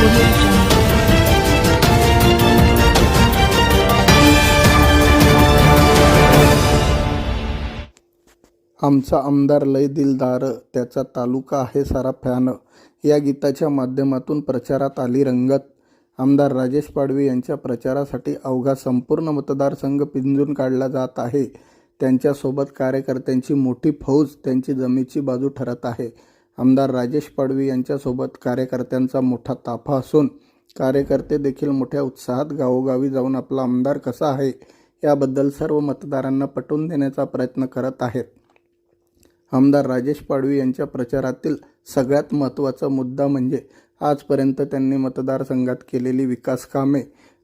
आमचा आमदार लय दिलदार त्याचा तालुका आहे सारा फॅन. या गीताच्या माध्यमातून प्रचारात आली रंगत. आमदार राजेश पाडवी यांच्या प्रचारासाठी अवघा संपूर्ण मतदारसंघ पिंजून काढला जात आहे. त्यांच्यासोबत कार्यकर्त्यांची मोठी फौज त्यांची जमेची बाजू ठरत आहे. आमदार राजेश पाडवी यांच्यासोबत कार्यकर्त्यांचा मोठा ताफा असून कार्यकर्ते देखील मोठ्या उत्साहात गावोगावी जाऊन आपला आमदार कसा आहे याबद्दल सर्व मतदारांना पटवून देण्याचा प्रयत्न करत आहेत. आमदार राजेश पाडवी यांच्या प्रचारातील सगळ्यात महत्त्वाचा मुद्दा म्हणजे आजपर्यंत त्यांनी मतदारसंघात केलेली विकास कामे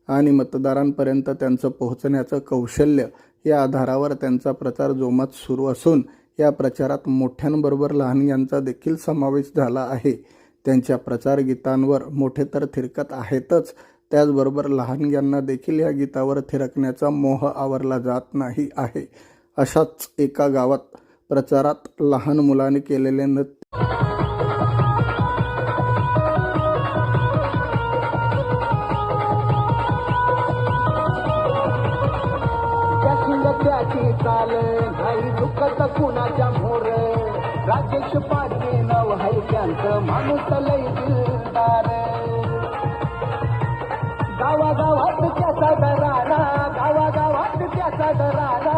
आणि मतदारांपर्यंत त्यांचं पोहोचण्याचं कौशल्य या आधारावर त्यांचा प्रचार जोमात सुरू असून या प्रचारात मोठ्यांबरोबर लहानग्यांचा देखील समावेश झाला आहे. त्यांच्या प्रचार गीतांवर मोठे तर थिरकत आहेतच. त्याचबरोबर लहानग्यांना देखील या गीतावर थिरकण्याचा मोह आवरला जात नाही आहे. अशाच एका गावात प्रचारात लहान मुलाने केलेले नृत्य त्याची चाल? नाही दुखत कुणाच्या मोर? राजेश पाटील नव हाय त्यांचं माणूस लय दिलदार. गावागावात त्याचा दरारा गावागावात त्याचा दरारा.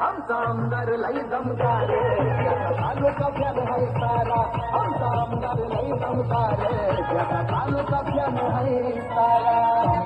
आमचा आमदार लई दमदार. त्याचा तालुका फ्यान हाय सारा आमचा आमदार लई दमदार. त्याचा तालुका फ्यान हाय सारा.